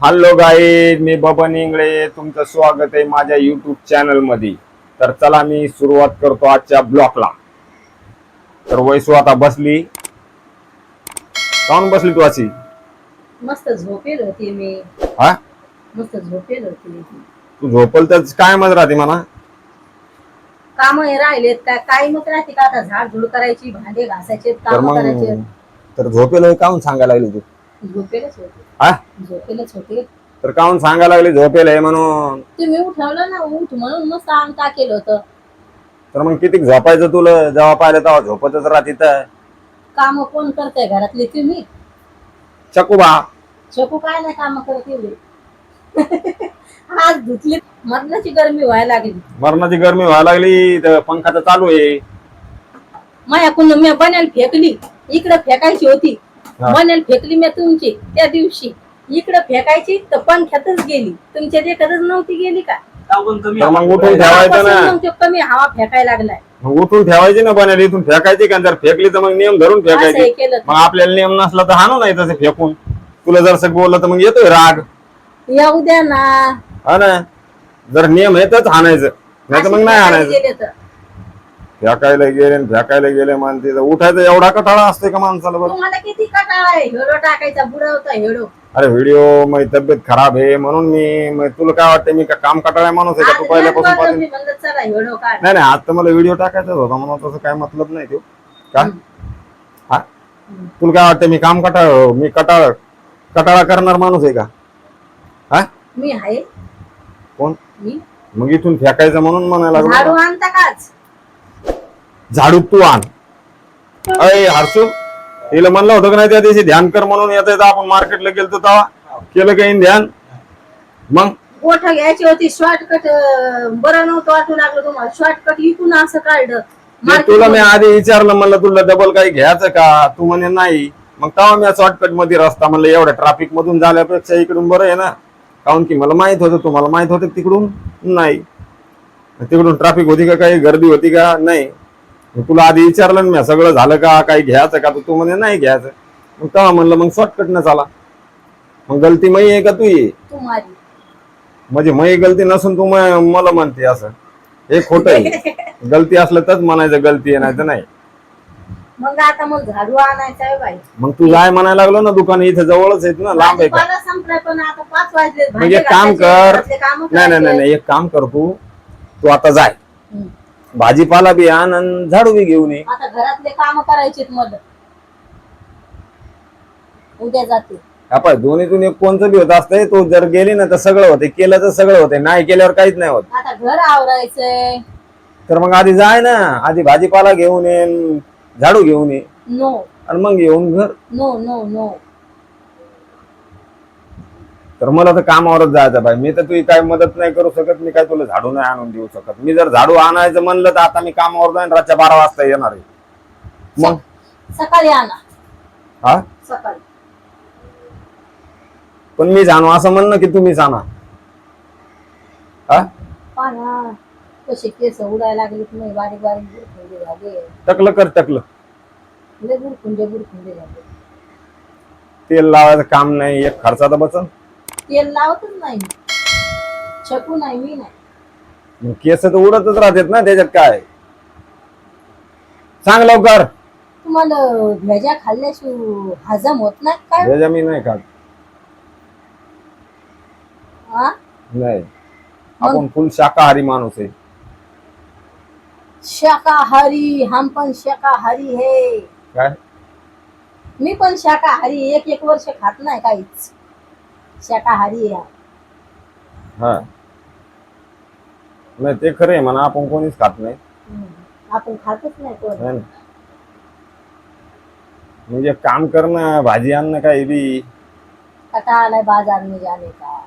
Hello guys मी बबन इंगळे. तुमचं स्वागत आहे माझ्या युट्यूब चॅनलमध्ये तर चला मी सुरुवात करतो आजच्या ब्लॉकला तर वैसू आता बसली. काऊन बसली तू अशी? मस्त झोपेल होती मी. हा? मस्त झोपेल होती मी. तू झोपल तर काय मत राहते म्हणा. काम राहिलेत काय काही मग राहते का? आता झाड झुड करायची भांडे घासायचे तर काम मग करायचे तर झोपेल काऊन सांगायला लागली तू? झोपेलच होते. हा? झोपेलच होते. तर काऊन सांगायला लागली झोपेल आहे म्हणून? तुम्ही उठवलं ना उठ म्हणून मस्त अंग टाकेल होतं? तर मग किती झोपायचं तुला? जेव्हा पाहिलं तेव्हा झोपतच राहते तर काम कोण करताय घरातले तुम्ही? चकुबा शकू काय नाही काम करत एवढे. आज धुतली मरणाची गरमी व्हायला लागली. मरणाची गरमी व्हायला लागली तर पंखा तर चालू आहे. मायाकडून मी बनेल फेकली. इकडे फेकायची होती. बनेल फेकली मी तुमची त्या दिवशी. इकडे फेकायची तर पंख्यातच गेली. तुमच्या देखतच नव्हती गेली का? तर मग उठून ठेवायचं ना. मग कमी हवा फेकायला लागलाय. मग उठून ठेवायची ना बनायला इथून फेकायची का? जर फेकली तर मग नियम धरून असं हे फेकायची केलं मग आपल्याला नियम नसला तर हाणू नाही तसे फेकून. तुला जर सगळं बोललं तर मग येतोय राग. येऊ द्या ना. हा ना. जर नियम आहे तरच हाणायचं. नाही तर मग नाही अशी हाणायचं. गेले तर. फेकायला गेले आणि फेकायला गेले मानते तर उठायचं एवढा कटाळा असते का माणसाला बरं? तुम्हाला किती कटाळा आहे? हेडो टाकायचा बुडवता हेडो अरे व्हिडिओ माझी तब्येत खराब आहे म्हणून मी मग तुला काय वाटतं मी का काम कटाळा माणूस आहे का तू पहिल्यापासून आज पाहते? मी म्हणलं चला हेडो काढ. नाही नाही आज तर मला व्हिडिओ टाकायचाच होता म्हणून तसं काय मतलब नाही तो. का? हा? तुला काय वाटतं मी काम कटाळ मी कटाळ कटाळा करणार माणूस आहे का? हा? मी आहे. कोण? मी? मग इथून फेकायचं म्हणून म्हणायला झाडू लागलो आणता काच. झाडू तू आण अय हरसू तिला म्हणलं होतं का नाही त्या दिवशी ध्यान कर म्हणून येत आपण मार्केटला गेलतो तेव्हा. केलं काही ध्यान? मग? गोठ घ्यायची होती शॉर्टकट बरं नव्हतं वाटू लागलं तुम्हाला. शॉर्टकट इकून असं काढलं. तुला मी आधी विचारलं म्हणलं तुला डबल काही घ्यायचं का? तू म्हणे नाही. मग तेव्हा मी शॉर्टकटमध्ये रस्ता म्हणलं एवढ्या ट्रॅफिक मधून झाल्यापेक्षा इकडून बरं आहे ना? काऊन की मला माहीत होतं तुम्हाला माहीत होतं तिकडून? नाही. तिकडून ट्रॅफिक होती का काही? गर्दी होती का? नाही. तुला आधी विचारलं ना मी सगळं झालं का काही घ्यायचं का? तर तू म्हणे नाही घ्यायचं. मग तेव्हा म्हणलं मग शॉर्टकट न चाला. मग गलती मै आहे का तू ये म्हणजे मै गलती नसून तू म- मला म्हणते असं. हे खोटं आहे. गलती असलं तरच म्हणायचं गलती आहे नाही तर नाही. मग आता मग झाडू आणायचा आहे बाई. मग तू जाय म्हणायला लागलो ना दुकान इथे जवळच आहेत ना लांब आहे का? भाजीपाला संपलाय पण आता पाच वाजले मग एक काम कर. नाही नाही नाही नाही, एक काम कर तू. तू आता जाय. भाजीपाला बी आण आणि झाडू बी घेऊन ये. आता घरातले काम करायचे मला उद्या जाते. आपण दोन्हीतून एक कोणचं बी होत असतंय तू जर गेली ना तर सगळं होते केलं तर सगळं होते नाही केल्यावर काहीच नाही होत. आता घर आवरायचंय. तर मग आधी जाय ना आधी भाजीपाला घेऊन ये झाडू घेऊन ये. नो आणि मग येऊन घर. नो नो नो तर मला तर कामावरच जायचं बाई मी तर तुझी काय मदत नाही करू शकत मी काय तुला झाडू नाही आणून देऊ शकत. मी जर झाडू आणायचं म्हणलं तर आता मी कामावर जाईन रातच्या बारा वाजता येणार आहे. मग? सकाळी आणा. हा? सकाळी. पण मी जाणू असं म्हणणं की तुम्ही जाणा हा? पाना कसे केस उडायला लागले नाही बारीक बारीक बुरखुंडे झाले. टकलं कर टकलं. लय झाले. तेल लावायचं काम नाही एक खर्चाचं बचन. तेल लावतच नाही. शकू नाही मी नाही. मग केस तर उडतच राहतात ना त्याच्यात काय? सांग लवकर. तुम्हाला भेजा खाल्ल्याशिवाय हजम होत नाही काय त्याच्या मी नाही खात. हा नाही. आपण फुल शाकाहारी माणूस आहे. शाकाहारी हम पण शाकाहारी है. काय? मी पण शाकाहारी एक एक वर्ष खात नाही काहीच. शाकाहारी आहे. हा. नाही ते खरं आहे म्हणा आपण कोणीच खात नाही. हम्म. आपण खातच नाही कोण. है ना? म्हणजे काम करणं भाजी आणणं काय बी. कटा आलाय बाजार में जाने का?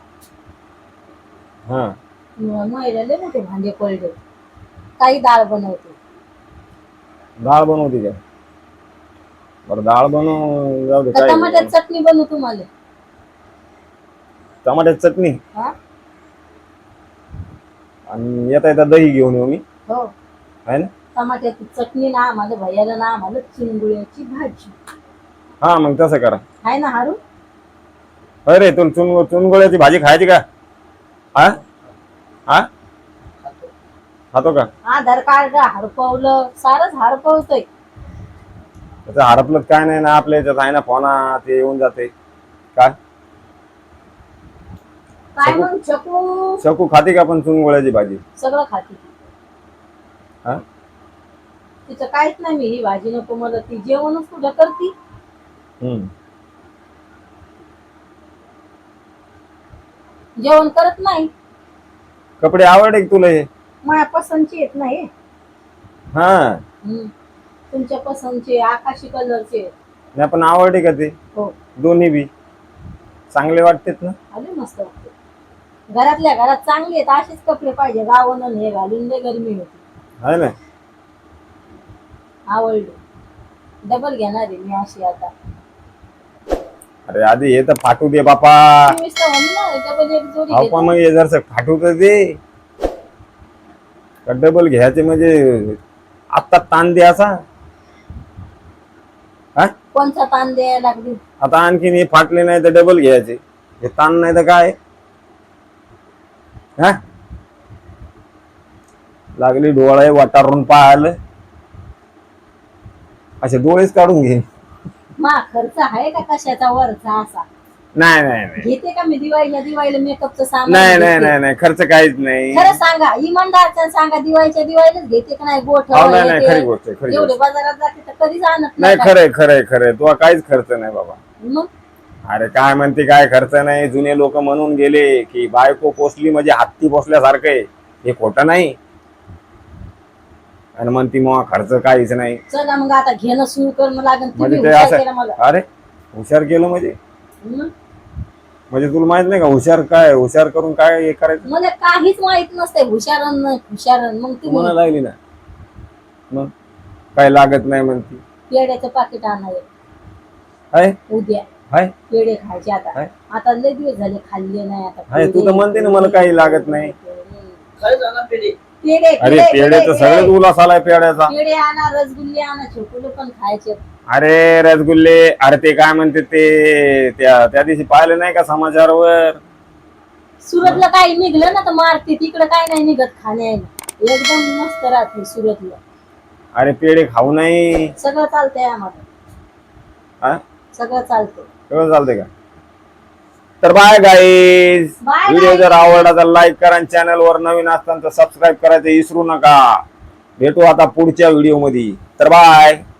हा. महिला लय मोठे भांडे पडले काही डाळ बनवते. डाळ बनवते काय बरं डाळ बनव जाऊ दे का काय टमाट्यात चटणी बनवू तुम्हाला. टमाट्याची चटणी. हा? आणि येता येता दही घेऊन येऊ मी. हो. आहे ना? टमाट्याची चटणी ना आम्हाला भैयाला ना आम्हाला चिंगुळ्याची भाजी. हा मग तसं करा. आहे ना हारू? अरे तुला चुन चुनगोळ्याची भाजी खायची का? हा? हा? खातो का? आधार कार्ड हरपवलं सारच हरपवतोय त्याचं हरपलं काय नाही ना आपल्या याच्यात आहे ना फोना ते येऊन जाते. काय काय मग चकू? शकू खाते का पण चुनगोळ्याची भाजी? सगळं खाते. हा? तिचं काहीच नाही मी ही भाजी नको मला ती जेवणच कुठं करती. हम्म. जेवण करत नाही. कपडे आवडले का तुला हे? माझ्या पसंतचे येत नाही हा. हम्म. तुमच्या पसंतचे आकाशी कलरचे. नाही पण आवडले का ते? हो. दोन्ही बी. चांगले वाटतेत ना? आले मस्त वाटते. घरातल्या घरात चांगले आहेत असेच कपडे पाहिजे. गावन हे घालून लय गरमी होती. आहे ना. आवडले. डबल घेणार आहे मी अशी आता. अरे आधी हे तर फाटू दे बापा. तुम्हीच तर म्हणले ना डबल एक जोडी अहो घेतो. पण मग हे जर फाटू तर दे. डबल घ्यायचे म्हणजे आत्ता ताण द्यायचा हा? कोणचा ताण द्यायला लागली? आता आणखीन हे फाटले नाही तर डबल घ्यायचे. हे ताण नाही तर काय? हा? लागली डोळे वाटारून पाहायला असे डोळेच काढून घे. मा खर्च आहे का कशाचा वरचा असा? नाही नाही नाही. घेते का मी दिवाळीला? दिवाळीला मेकअपचं सामान नाही नाही घेते. नाही नाही. खर्च काहीच नाही. खरं सांगा इमानदारचं सांगा दिवाळीच्या दिवाळीलाच घेते का नाही? गोठ हो, नाही, नाही, खरी गोष्ट आहे, खरी एवढे. बाजारात जाते तर कधीच आणत नाही का? खरंय खरंय खरंय तुला काहीच खर्च नाही बाबा. मग? अरे काय म्हणते काय खर्च नाही. जुने लोक म्हणून गेले की बायको पोचली म्हणजे हत्ती पोचल्यासारखं आहे. हे खोटं नाही. आणि म्हणती मग खर्च काहीच नाही. चला मग आता घेणं सुरू करणं लागेल म्हणजे ते हुशार असं केलं मला. अरे हुशार केलं म्हणजे? म्हणजे तुला माहीत नाही का हुशार काय हुशार करून काय हे करायचं? मला काहीच माहीत नसते हुशारन हुशारन मग तू म्हणा लागली ना? मग काय लागत नाही म्हणती? पेड्याचं पाकिट आणाय उद्या. हाय. पेढे खायचे आता? आता लय दिवस झाले खाल्ले नाही आता हाय, तू तर पेढे, म्हणते ना मला काही लागत नाही. हम्म. काय झालं पेढे पेढे अरे पेढे, पेढे तर पेढे, सगळेच उलास आलाय पेड्याचा पेढे आणा रसगुल्ले आणा छोकुले पण खायचे. अरे रसगुल्ले अरे ते काय म्हणते ते त्या त्या दिवशी पाहिलं नाही का समाचारवर सुरतला काही निघलं ना तर मारते तिकडे काय नाही निघत खाण्याला एकदम मस्त राहते सुरतला. अरे पेढे खाऊ नाही. सगळं चालतंय आम्हाला. हा? सगळं चालतंय. सगळं चालतंय का? तर bye guys Bye, video guys. जर आवडला तर लाईक करा आणि चॅनल वर नवीन असताना तर सबस्क्राईब करायचं विसरू नका. भेटू आता पुढच्या व्हिडिओमध्ये. तर बाय